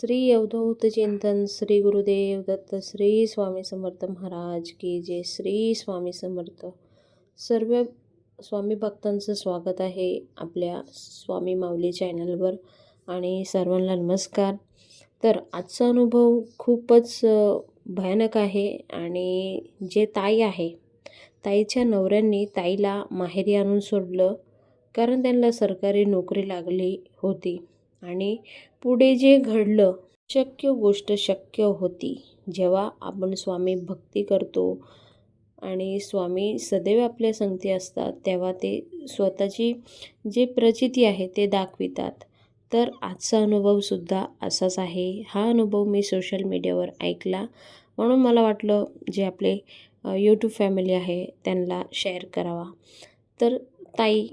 श्री अवधूत चिंतन श्री गुरुदेव दत्त श्री स्वामी समर्थ महाराज की जय. श्री स्वामी समर्थ. सर्व स्वामी भक्तांचं स्वागत आहे आपल्या स्वामी माऊली चॅनलवर आणि सर्वांना नमस्कार. तर आजचा अनुभव खूपच भयानक आहे आणि जे ताई आहे ताईच्या नवऱ्यांनी ताईला माहेरी आणून सोडलं कारण त्यांना सरकारी नोकरी लागली होती. आणि पुढे जे घडलं शक्य गोष्ट शक्य होती. जेव्हा आपण स्वामी भक्ती करतो आणि स्वामी सदैव आपल्या संगती असतात तेव्हा ते स्वतःची जे प्रचिती आहे ते दाखवितात. तर आजचा अनुभवसुद्धा असाच आहे. हा अनुभव मी सोशल मीडियावर ऐकला. म्हणून मला वाटलं जे आपले यूट्यूब फॅमिली आहे त्यांना शेअर करावा. तर ताई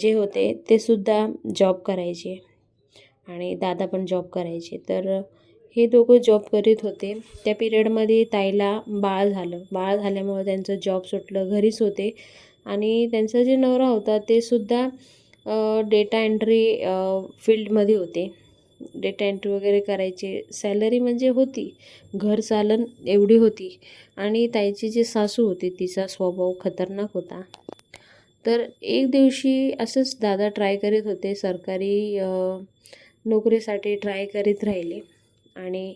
जे होते ते सुद्धा जॉब करायचे. आणि दादा पण जॉब करायचे. तर हे दोघं जॉब करीत होते. त्या पिरियडमध्ये ताईला बाळ झालं. बाळ झाल्यामुळं त्यांचं जॉब सुटलं घरीच होते. आणि त्यांचा जे नवरा होता ते सुद्धा डेटा एंट्री फील्डमध्ये होते. डेटा एंट्री वगैरे करायचे. सॅलरी म्हणजे होती. घर चालन एवढी होती. आणि ताईची जी सासू होती तिचा स्वभाव खतरनाक होता. तर एक दिवशी असंच दादा ट्राय करीत होते. सरकारी नोकरीसाठी ट्राय करीत राहिले. आणि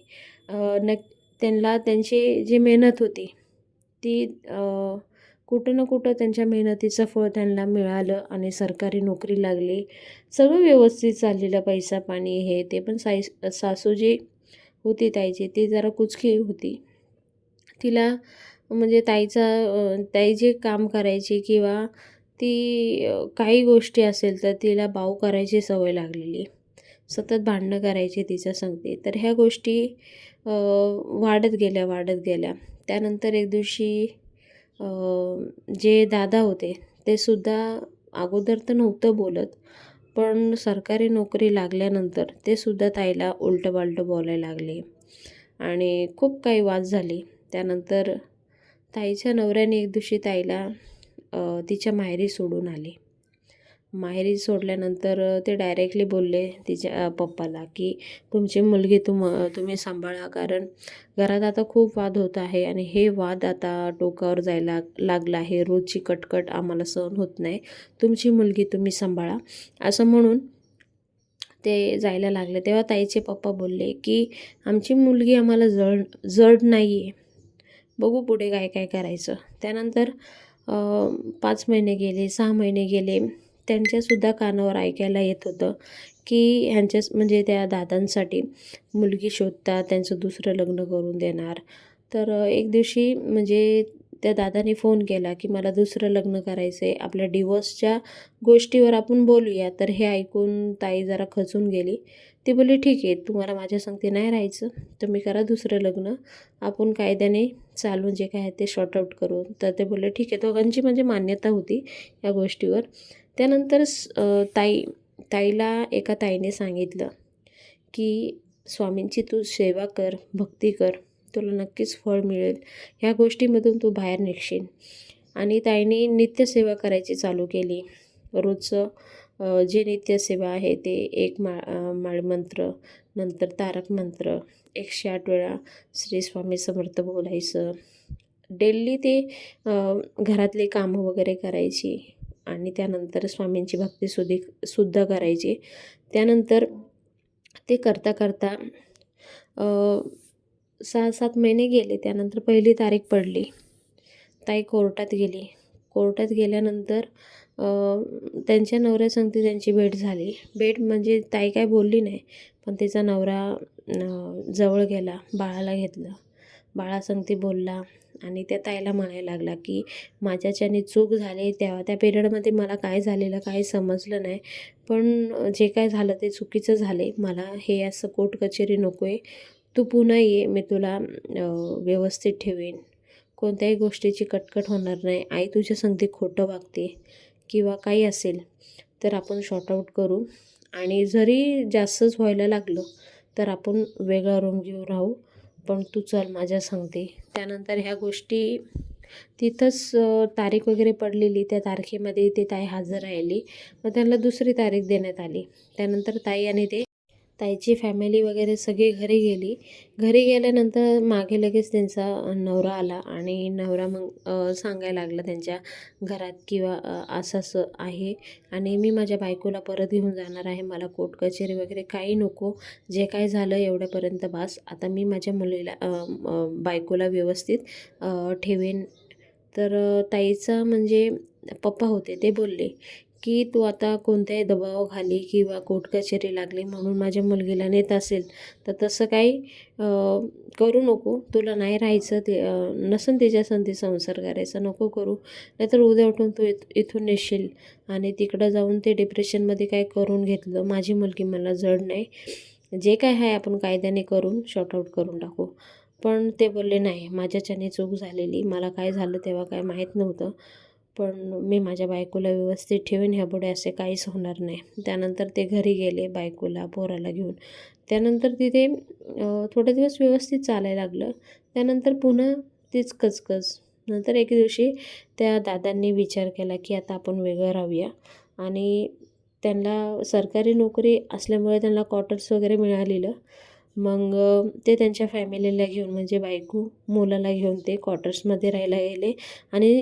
अ, नक त्यांना त्यांची जी मेहनत होती ती कुठं ना कुठं त्यांच्या मेहनतीचं फळ त्यांना मिळालं आणि सरकारी नोकरी लागली. सगळं व्यवस्थित चाललेलं पैसा पाणी हे ते पण साई सासू जी होती ताईची ती जरा कुचकी होती. तिला म्हणजे ताईचा ताई जे काम करायची किंवा ती काही गोष्टी असेल तर तिला बाऊ करायची सवय लागलेली. सतत भांडणं करायची तिच्या संगती. तर ह्या गोष्टी वाढत गेल्या वाढत गेल्या. त्यानंतर एक दिवशी जे दादा होते ते सुद्धा अगोदर तर नव्हतं बोलत पण सरकारी नोकरी लागल्यानंतर ते सुद्धा ताईला उलटं बालटं बोलायला लागले. आणि खूप काही वाद झाली. त्यानंतर ताईच्या नवऱ्याने एक दिवशी ताईला तिच्या माहेरी सोडून आली. माहेरी सोडल्यानंतर ते डायरेक्टली बोलले तिच्या पप्पाला की तुमची मुलगी तुम तुम्ही सांभाळा कारण घरात आता खूप वाद होत आहे आणि हे वाद आता टोकावर जायला लागला आहे. रोजची कटकट आम्हाला सहन होत नाही. तुमची मुलगी तुम्ही सांभाळा. असं म्हणून ते जायला लागले. तेव्हा ताईचे पप्पा बोलले की आमची मुलगी आम्हाला जड जड नाही आहे बघू पुढे काय काय करायचं. त्यानंतर पाच महिने गेले सहा महिने गेले. त्यांच्यासुद्धा कानावर ऐकायला येत होतं की ह्यांच्याच म्हणजे त्या दादांसाठी मुलगी शोधतात त्यांचं दुसरं लग्न करून देणार. तर एक दिवशी म्हणजे त्या दादाने फोन केला की मला दुसरं लग्न करायचं आहे आपल्या डिवोर्सच्या गोष्टीवर आपण बोलूया. तर हे ऐकून ताई जरा खचून गेली. ती बोलली ठीक आहे तुम्हाला माझ्या संगती नाही राहायचं तुम्ही करा दुसरं लग्न. आपण कायद्याने चालून जे काय आहे ते शॉर्ट आऊट करू तर ते बोलले ठीक आहे. दोघांची म्हणजे मान्यता होती या गोष्टीवर. त्यानंतर स- ताई ताईला एका ताईने सांगितलं की स्वामींची तू सेवा कर भक्ती कर तुला नक्कीच फळ मिळेल. ह्या गोष्टीमधून तू बाहेर निघशील. आणि ताईने नित्यसेवा करायची चालू केली. रोजचं जे नित्यसेवा आहे ते एक मा माळमंत्र नंतर तारक मंत्र एकशे आठ वेळा श्री स्वामी समर्थ बोलायचं. डेली ते घरातले कामं वगैरे करायची. आणि त्यानंतर स्वामींची भक्ती सुधी सुद्धा करायची. त्यानंतर ते करता करता सहा सात महिने गेले. त्यानंतर पहिली तारीख पडली. ताई कोर्टात गेली. कोर्टात गेल्यानंतर त्यांच्या नवऱ्या सांगते त्यांची भेट झाली. भेट म्हणजे ताई काय बोलली नाही पण तिचा नवरा जवळ गेला बाळाला घेतलं. बाळा सांगते बोलला. आणि त्या ताईला म्हणायला लागला की माझ्याच्याने चूक झाली तेव्हा त्या पिरियडमध्ये मला काय झालेलं काही समजलं नाही. पण जे काय झालं ते चुकीचं झाले मला हे असं कोर्ट कचेरी नको आहे तू पुन्हा ये. मी तुला व्यवस्थित ठेवेन. कोणत्याही गोष्टीची कटकट होणार नाही. आई तुझ्या संगती खोटं वागते किंवा काही असेल तर आपण शॉर्टआउट करू. आणि जरी जास्तच व्हायला लागलं तर आपण वेगळा रूम घेऊन राहू. पण तू चल माझ्या सांगते. त्यानंतर ह्या गोष्टी तिथंच तारीख वगैरे पडलेली. त्या तारखेमध्ये ते ताई हजर राहिली. मग त्यांना दुसरी तारीख देण्यात आली. त्यानंतर ताई आणि ते ताईची फॅमिली वगैरे सगळी घरी गेली. घरी गेल्यानंतर मागे लगेच त्यांचा नवरा आला आणि नवरा मग सांगायला लागला त्यांच्या घरात किंवा असं असं आहे आणि मी माझ्या बायकोला परत घेऊन जाणार आहे. मला कोर्ट कचेरी वगैरे काही नको. जे काय झालं एवढ्यापर्यंत बास. आता मी माझ्या मुलीला बायकोला व्यवस्थित ठेवेन. तर ताईचा म्हणजे पप्पा होते ते बोलले की तू आता कोणत्याही दबावाखाली किंवा कोर्ट कचेरी लागली म्हणून माझ्या मुलगीला नेत असेल तर तसं काही करू नको. तुला नाही राहायचं ते नसन तिच्या संधी संसार करायचा नको करू. नाहीतर उद्या उठून तू इथ इथून नेशील. आणि तिकडं जाऊन ते डिप्रेशनमध्ये काय करून घेतलं माझी मुलगी मला जड नाही. जे काय आहे आपण कायद्याने करून शॉर्टआउट करून टाकू. पण ते बोलले नाही माझ्याच्याने चूक झालेली. मला काय झालं तेव्हा काय माहीत नव्हतं. पण मी माझ्या बायकोला व्यवस्थित ठेवेन ह्यापुढे असे काहीच होणार नाही. त्यानंतर ते घरी गेले बायकोला पोराला घेऊन. त्यानंतर तिथे थोडे दिवस व्यवस्थित चालायला लागलं. त्यानंतर पुन्हा तीच कचकच. नंतर एके दिवशी त्या दादांनी विचार केला की आता आपण वेगळं राहूया. आणि त्यांना सरकारी नोकरी असल्यामुळे त्यांना क्वार्टर्स वगैरे मिळालेलं. मग ते त्यांच्या फॅमिलीला घेऊन म्हणजे बायको मुलाला घेऊन ते क्वार्टर्समध्ये राहायला गेले. आणि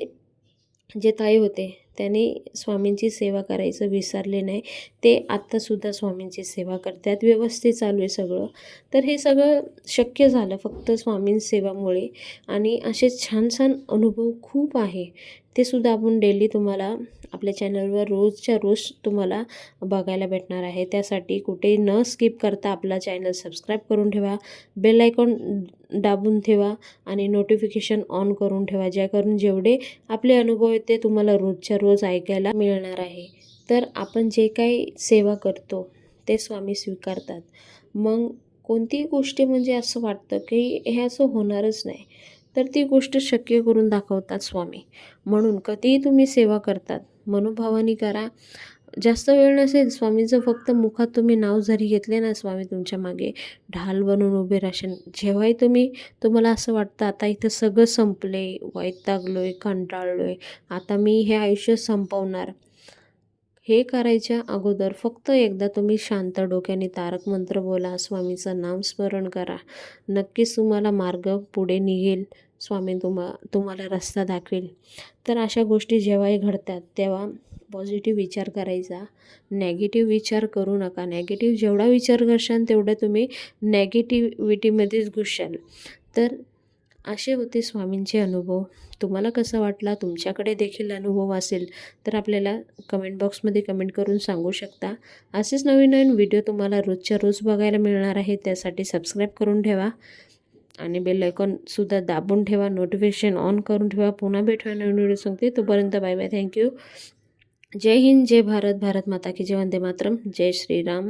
जे ताई होते. त्यांनी स्वामींची सेवा करायचं विसरले नाही. ते आत्तासुद्धा स्वामींची सेवा करतात. व्यवस्थित चालू आहे सगळं. तर हे सगळं शक्य झालं फक्त स्वामीं सेवामुळे. आणि असे छान छान अनुभव खूप आहे. ते सुद्धा आपण डेली तुम्हाला आपल्या चॅनलवर रोजच्या रोज तुम्हाला बघायला भेटणार आहे. त्यासाठी कुठे न स्किप करता आपला चॅनल सबस्क्राईब करून ठेवा. बेल आयकॉन दाबून ठेवा आणि नोटिफिकेशन ऑन करून ठेवा. ज्याकरून जेवढे आपले अनुभव आहेत ते तुम्हाला रोजच्या रोज रोज ऐकायला मिळणार आहे. तर आपण जे काही सेवा करतो ते स्वामी स्वीकारतात. मग कोणतीही गोष्टी म्हणजे असं वाटतं की हे असं होणारच नाही. तर ती गोष्ट शक्य करून दाखवतात स्वामी. म्हणून कधीही तुम्ही सेवा करतात मनोभावाने करा. जास्त वेळ नसेल स्वामींचं फक्त मुखात तुम्ही नाव जरी घेतले ना स्वामी तुमच्या मागे ढाल बनून उभे राहशील. जेव्हाही तुम्ही तुम्हाला असं वाटतं आता इथं सगळं संपले वैतागलो आहे कंटाळलो आहे आता मी हे आयुष्य संपवणार. हे करायच्या अगोदर फक्त एकदा तुम्ही शांत डोक्याने तारक मंत्र बोला स्वामीचं नाम स्मरण करा. नक्कीच तुम्हाला मार्ग पुढे निघेल स्वामी तुम्हा तुम्हाला रस्ता दाखवेल. तर अशा गोष्टी जेव्हाही घडतात तेव्हा पॉझिटिव्ह विचार करायचा. नेगेटिव्ह विचार करू नका. नेगेटिव्ह जेवढा विचार करशाल तेवढं तुम्ही नेगेटिव्हिटीमध्येच घुसशाल तर असे होते स्वामींचे अनुभव. तुम्हाला कसा वाटला? तुमच्याकडे देखील अनुभव असेल तर आपल्याला कमेंट बॉक्समध्ये कमेंट करून सांगू शकता. असेच नवीन नवीन व्हिडिओ तुम्हाला रोजच्या रोज बघायला मिळणार आहे त्यासाठी सबस्क्राईब करून ठेवा. आणि बेल आयकॉनसुद्धा दाबून ठेवा. नोटिफिकेशन ऑन करून ठेवा. पुन्हा भेटूया नवीन व्हिडिओ सांगते तोपर्यंत बाय बाय थँक्यू જય હિન્દ જય ભારત ભારત માતા કી જય વંદે માતરમ જય શ્રી રામ.